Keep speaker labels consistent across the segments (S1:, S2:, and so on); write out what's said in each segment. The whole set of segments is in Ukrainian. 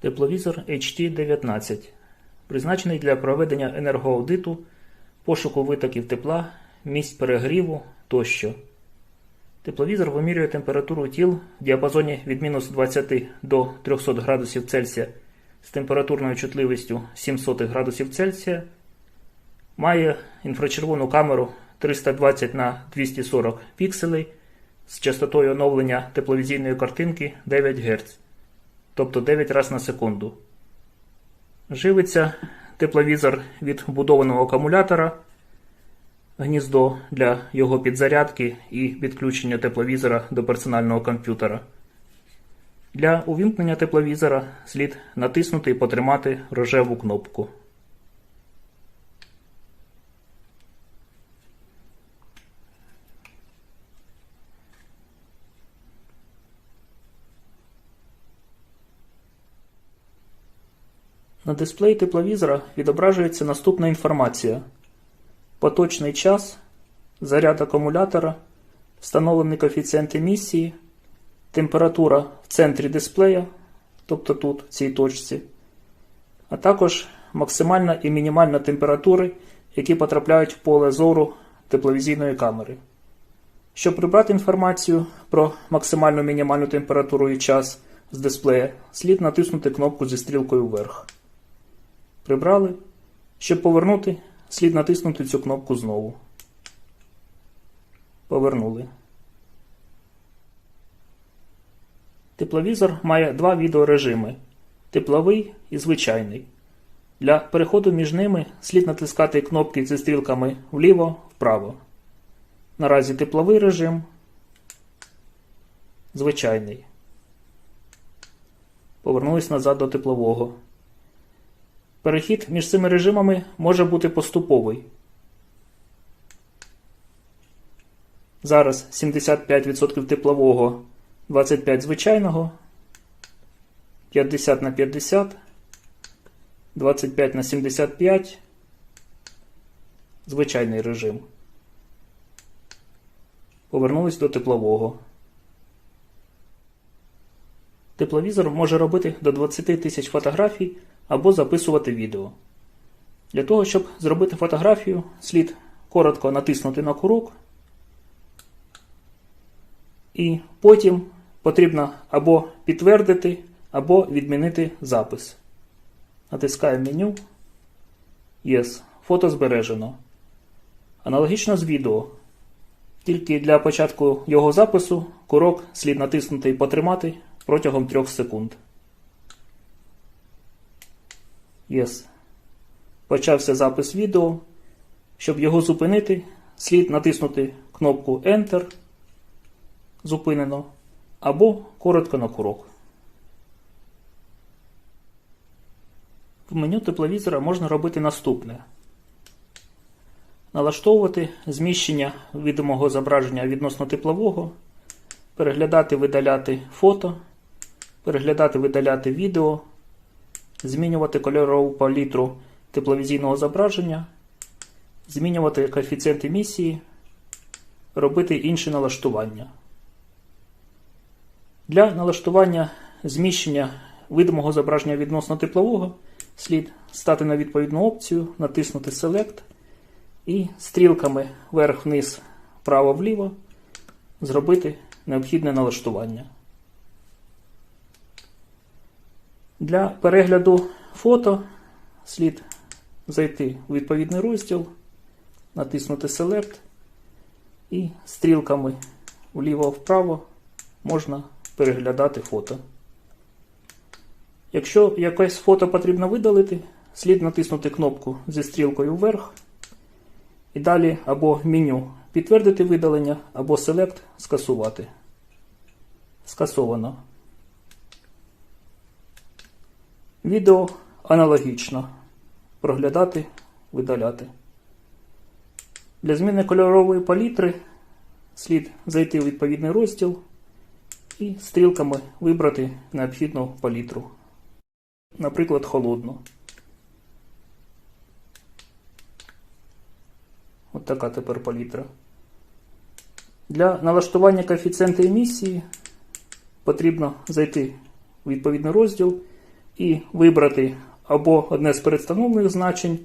S1: Тепловізор HT19 призначений для проведення енергоаудиту, пошуку витоків тепла, місць перегріву тощо. Тепловізор вимірює температуру тіл в діапазоні від мінус 20 до 300 градусів Цельсія з температурною чутливістю 700 градусів Цельсія, має інфрачервону камеру 320 на 240 пікселей з частотою оновлення тепловізійної картинки 9 Гц, тобто 9 разів на секунду. Живиться тепловізор від вбудованого акумулятора, гніздо для його підзарядки і підключення тепловізора до персонального комп'ютера. Для увімкнення тепловізора слід натиснути і потримати рожеву кнопку. На дисплеї тепловізора відображується наступна інформація: поточний час, заряд акумулятора, встановлений коефіцієнт емісії, температура в центрі дисплея, тобто тут, в цій точці, а також максимальна і мінімальна температури, які потрапляють в поле зору тепловізійної камери. Щоб прибрати інформацію про максимальну мінімальну температуру і час з дисплея, слід натиснути кнопку зі стрілкою вверх. Прибрали. Щоб повернути, слід натиснути цю кнопку знову. Повернули. Тепловізор має два відеорежими тепловий і звичайний. Для переходу між ними слід натискати кнопки зі стрілками вліво-вправо. Наразі тепловий режим. Звичайний. Повернулись назад до теплового. Перехід між цими режимами може бути поступовий. Зараз 75% теплового, 25 звичайного, 50 на 50, 25 на 75, звичайний режим. Повернулись до теплового. Тепловізор може робити до 20 тисяч фотографій або записувати відео. Для того, щоб зробити фотографію, слід коротко натиснути на курок, і потім потрібно або підтвердити, або відмінити запис. Натискаємо меню. Yes. Фото збережено. Аналогічно з відео. Тільки для початку його запису курок слід натиснути і потримати протягом 3 секунд. Yes. Почався запис відео. Щоб його зупинити, слід натиснути кнопку Enter. Зупинено. Або коротко на курок. В меню тепловізора можна робити наступне: налаштовувати зміщення відомого зображення відносно теплового, переглядати видаляти фото, переглядати видаляти відео змінювати кольорову палітру тепловізійного зображення, змінювати коефіцієнт емісії, робити інші налаштування. Для налаштування зміщення видимого зображення відносно теплового слід стати на відповідну опцію, натиснути Select і стрілками вверх-вниз, вправо-вліво зробити необхідне налаштування. Для перегляду фото слід зайти у відповідний розділ, натиснути Select і стрілками вліво-вправо можна переглядати фото. Якщо якесь фото потрібно видалити, слід натиснути кнопку зі стрілкою вверх і далі або меню підтвердити видалення, або Select скасувати. Скасовано. Відео аналогічно. Проглядати, видаляти. Для зміни кольорової палітри слід зайти у відповідний розділ і стрілками вибрати необхідну палітру. Наприклад, холодну. От така тепер палітра. Для налаштування коефіцієнта емісії потрібно зайти у відповідний розділ і вибрати або одне з передстановлених значень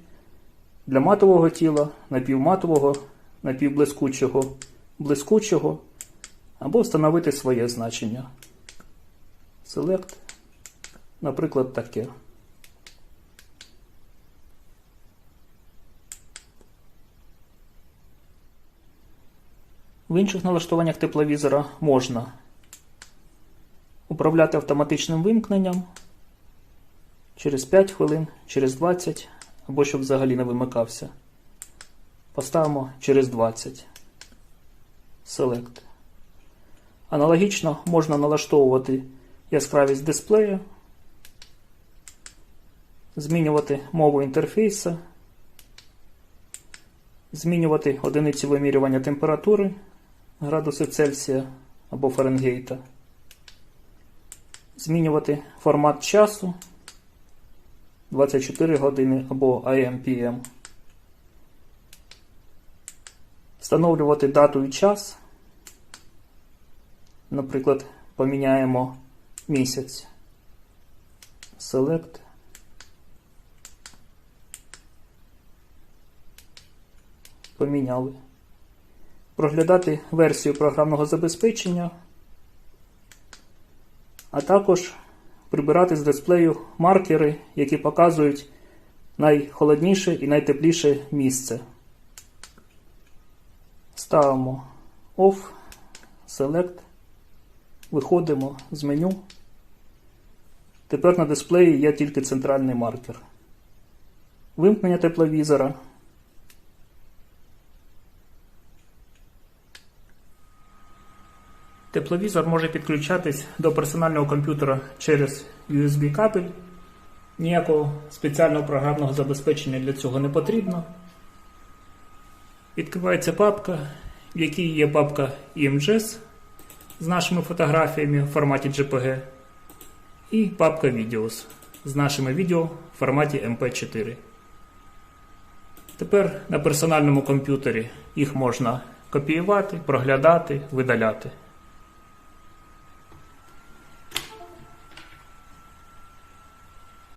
S1: для матового тіла, напівматового, напівблискучого, блискучого, або встановити своє значення. Select, наприклад, таке. В інших налаштуваннях тепловізора можна управляти автоматичним вимкненням через 5 хвилин, через 20, або щоб взагалі не вимикався. Поставимо через 20. Select. Аналогічно можна налаштовувати яскравість дисплея, змінювати мову інтерфейса, змінювати одиниці вимірювання температури градуси Цельсія або Фаренгейта, змінювати формат часу 24 години або AM-PM, встановлювати дату і час. Наприклад, поміняємо місяць. Select. Поміняли. Проглядати версію програмного забезпечення, а також прибирати з дисплею маркери, які показують найхолодніше і найтепліше місце. Ставимо Off, Select, виходимо з меню. Тепер на дисплеї є тільки центральний маркер. Вимкнення тепловізора. Тепловізор може підключатись до персонального комп'ютера через USB кабель. Ніякого спеціального програмного забезпечення для цього не потрібно. Відкривається папка, в якій є папка IMGS з нашими фотографіями в форматі JPG і папка Videos з нашими відео в форматі MP4. Тепер на персональному комп'ютері їх можна копіювати, проглядати, видаляти.